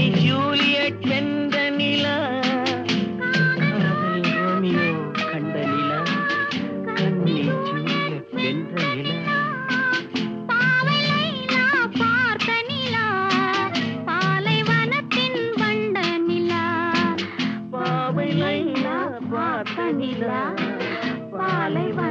ராணி Juliet என்ற நிலா காதல் Romeo கண்ட நிலா கண்ணி ஜூலியட் வென்ற நிலா பாலைவன